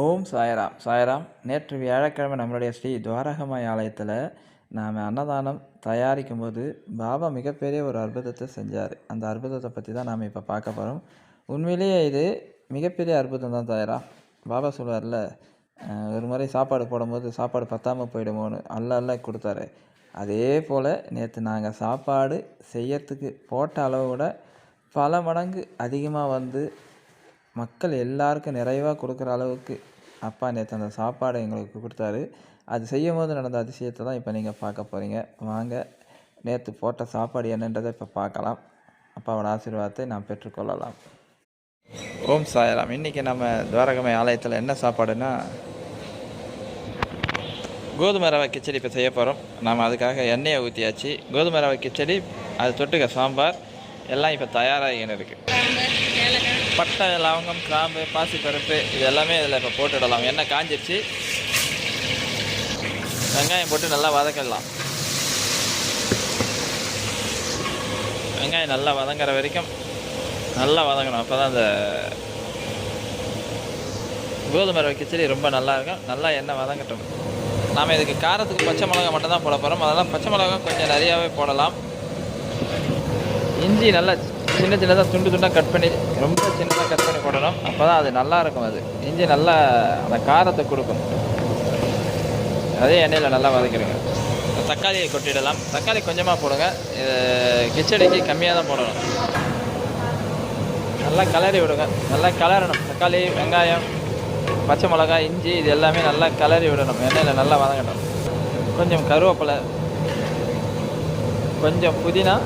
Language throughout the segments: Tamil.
ஓம் சாய்ராம். சாய்ராம் நேற்று வியாழக்கிழமை நம்மளுடைய ஸ்ரீ துவாரகமாய் ஆலயத்தில் நாம் அன்னதானம் தயாரிக்கும் போது பாபா மிகப்பெரிய ஒரு அற்புதத்தை செஞ்சார். அந்த அற்புதத்தை பற்றி தான் நாம் இப்போ பார்க்க போகிறோம் உண்மையிலேயே இது மிகப்பெரிய அற்புதம் தான் தாயரா பாபா சொல்லுவார்ல ஒரு முறை சாப்பாடு போடும்போது சாப்பாடு பத்தாமல் போயிடுமோன்னு அல்ல அல்ல கொடுத்தாரு. அதே போல் நேற்று நாங்கள் சாப்பாடு செய்யறதுக்கு போட்ட அளவு விட பல மடங்கு அதிகமாக வந்து மக்கள் எல்லாருக்கும் நிறைவாக கொடுக்குற அளவுக்கு அப்பா நேற்று அந்த சாப்பாடை எங்களுக்கு கொடுத்தாரு. அது செய்யும் போது நடந்த அதிசயத்தை தான் இப்போ நீங்கள் பார்க்க போகிறீங்க வாங்க நேற்று போட்ட சாப்பாடு என்னன்றதை இப்போ பார்க்கலாம். அப்பாவோட ஆசீர்வாதத்தை நாம் பெற்றுக்கொள்ளலாம். ஓம் சாயலாம் இன்றைக்கி நம்ம துவாரகமை ஆலயத்தில் என்ன சாப்பாடுன்னா கோதுமை ரவை கிச்சடி இப்போ செய்ய போகிறோம் நாம் அதுக்காக எண்ணெயை ஊற்றியாச்சு கோதுமை ரவை கிச்சடி அது தொட்டுக்க சாம்பார் எல்லாம் இப்போ தயாராகின்னு இருக்குது பட்டை லவங்கம் கிராம்பு பாசிப்பருப்பு இது எல்லாமே இதில் இப்போ போட்டுடலாம். எண்ணெய் காஞ்சிருச்சு. வெங்காயம் போட்டு நல்லா வதக்கிடலாம். வெங்காயம் நல்லா வதங்குற வரைக்கும் நல்லா வதங்கணும். அப்போ தான் அந்த கோதுமை ரவை கிச்சடி ரொம்ப நல்லா இருக்கும். நல்லா எண்ணெய் வதங்கட்டும். நாம் இதுக்கு காரத்துக்கு பச்சை மிளகா மட்டும் தான் போட போகிறோம் அதெல்லாம் பச்சை மிளகா கொஞ்சம் நிறையாவே போடலாம். இஞ்சி நல்லா சின்ன சின்னதாக துண்டு துண்டாக கட் பண்ணி ரொம்ப சின்னதாக கட் பண்ணி போடணும். அப்போ தான் அது நல்லாயிருக்கும் அது. இஞ்சி நல்லா அந்த காரத்தை கொடுக்கும். அதே எண்ணெயில் நல்லா வதக்கிடுங்க. தக்காளியை கொட்டிடலாம். தக்காளி கொஞ்சமாக போடுங்க. இது கிச்சடிக்கு கம்மியாக தான் போடணும். நல்லா கலரி விடுங்க. நல்லா கலரணும் தக்காளி வெங்காயம் பச்சை மிளகாய் இஞ்சி இது எல்லாமே நல்லா கலரி விடணும். எண்ணெயில் நல்லா வதங்கணும் கொஞ்சம் கருவேப்பிலை கொஞ்சம் புதினா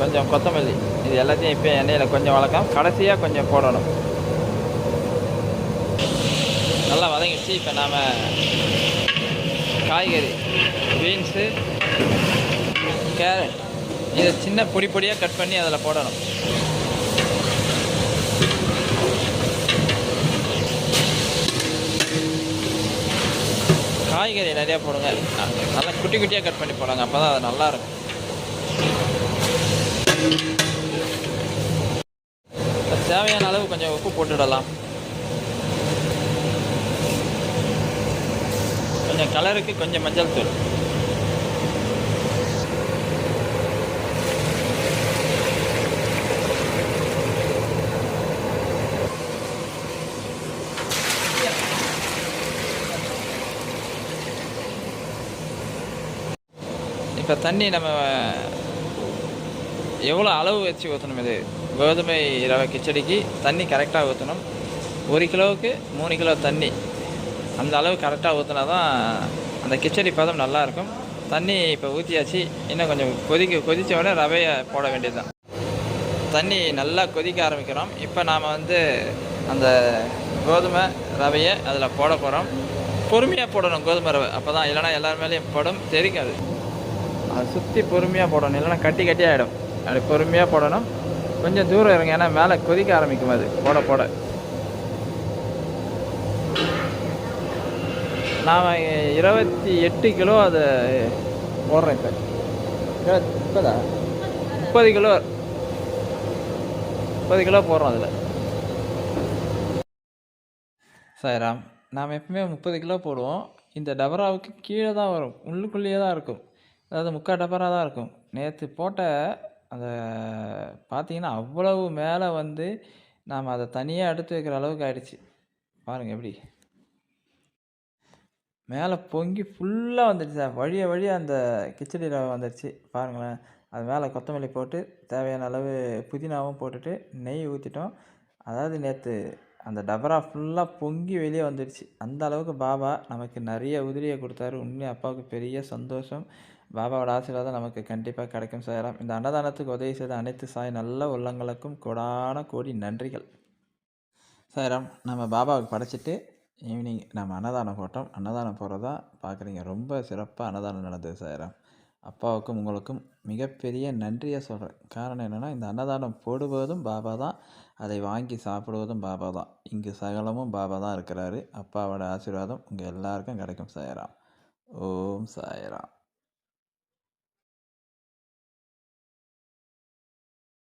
கொஞ்சம் கொத்தமல்லி. இது எல்லாத்தையும் இப்போ எண்ணெயில் கொஞ்சம் வளர்ക്കാം கடைசியாக கொஞ்சம் போடணும். நல்லா வதங்கிடுச்சு. இப்போ நாம் காய்கறி பீன்ஸு கேரட் இதை சின்ன பொடி பொடியாக கட் பண்ணி அதில் போடணும். காய்கறி நிறையா போடுங்க. நல்லா குட்டி குட்டியாக கட் பண்ணி போடுங்க. அப்போ தான் அது நல்லாயிருக்கும் தேவையான அளவு கொஞ்சம் உப்பு போட்டுடலாம். கொஞ்சம் கலருக்கு கொஞ்சம் மஞ்சள் தூள். இப்போ தண்ணி நம்ம எவ்வளோ அளவு வச்சு ஊற்றணும் இது? கோதுமை ரவை கிச்சடிக்கு தண்ணி கரெக்டாக ஊற்றணும் ஒரு கிலோவுக்கு மூணு கிலோ தண்ணி. அந்த அளவு கரெக்டாக ஊற்றினா தான் அந்த கிச்சடி பதம் நல்லாயிருக்கும் தண்ணி இப்போ ஊற்றியாச்சு இன்னும் கொஞ்சம் கொதிக்க கொதித்த உடனே ரவையை போட வேண்டியது தான் தண்ணி நல்லா கொதிக்க ஆரம்பிக்கிறோம். இப்போ நாம் வந்து அந்த கோதுமை ரவையை அதில் போட போகிறோம் பொறுமையாக போடணும் கோதுமை ரவை. அப்போ தான் இல்லைனா எல்லார் மேலேயும் படும். தெரிக்காது. அதை சுற்றி பொறுமையாக போடணும். இல்லைனா கட்டி கட்டி ஆகிடும் அப்படி பொறுமையாக போடணும். கொஞ்சம் தூரம் இருங்க ஏன்னா மேலே கொதிக்க ஆரம்பிக்கும் அது. போட போட. நான் இருபத்தி எட்டு கிலோ அதை போடுறேன் இப்போ. முப்பதா? முப்பது கிலோ. முப்பது கிலோ போடுறோம் அதில். சாய்ராம் நாம் எப்பவுமே முப்பது கிலோ போடுவோம். இந்த டபராவுக்கு கீழே தான் வரும். உள்ளுக்குள்ளேயே தான் இருக்கும். அதாவது முக்கால் டபரா தான் இருக்கும். நேற்று போட்ட அந்த பார்த்தீங்கன்னா அவ்வளவு மேலே வந்து நாம் அதை தனியாக எடுத்து வைக்கிற அளவுக்கு ஆயிடுச்சு. பாருங்கள் எப்படி. மேலே பொங்கி ஃபுல்லாக வந்துடுச்சு சார் வழிய வழியாக அந்த கிச்சடி ரவை வந்துடுச்சு. பாருங்களேன். அது மேலே கொத்தமல்லி போட்டு தேவையான அளவு புதினாவும் போட்டுட்டு நெய் ஊற்றிட்டோம் அதாவது நேற்று அந்த டபரா ஃபுல்லாக பொங்கி வெளியே வந்துடுச்சு அந்த அளவுக்கு பாபா நமக்கு நிறைய உதிரியை கொடுத்தாரு. உண்மையாக அப்பாவுக்கு பெரிய சந்தோஷம். பாபாவோட ஆசீர்வாதம் நமக்கு கண்டிப்பாக கிடைக்கும் சாயலாம் இந்த அன்னதானத்துக்கு உதவி செய்த அனைத்து சாய் நல்ல உள்ளங்களுக்கும் கொடான கோடி நன்றிகள். சாயராம் நம்ம பாபாவுக்கு படைச்சிட்டு ஈவினிங் நம்ம அன்னதானம் போட்டோம். அன்னதானம் போகிறதா பார்க்குறீங்க ரொம்ப சிறப்பாக அன்னதானம் நடந்தது சாயராம் அப்பாவுக்கும் உங்களுக்கும் மிகப்பெரிய நன்றியை சொல்கிறேன் காரணம் என்னென்னா இந்த அன்னதானம் போடுவதும் பாபா தான் அதை வாங்கி சாப்பிடுவதும் பாபா தான். இங்கு சகலமும் பாபா தான் இருக்கிறாரு. அப்பாவோட ஆசீர்வாதம் உங்கள் எல்லாருக்கும் கிடைக்கும் சாயராம். ஓம் சாயராம்.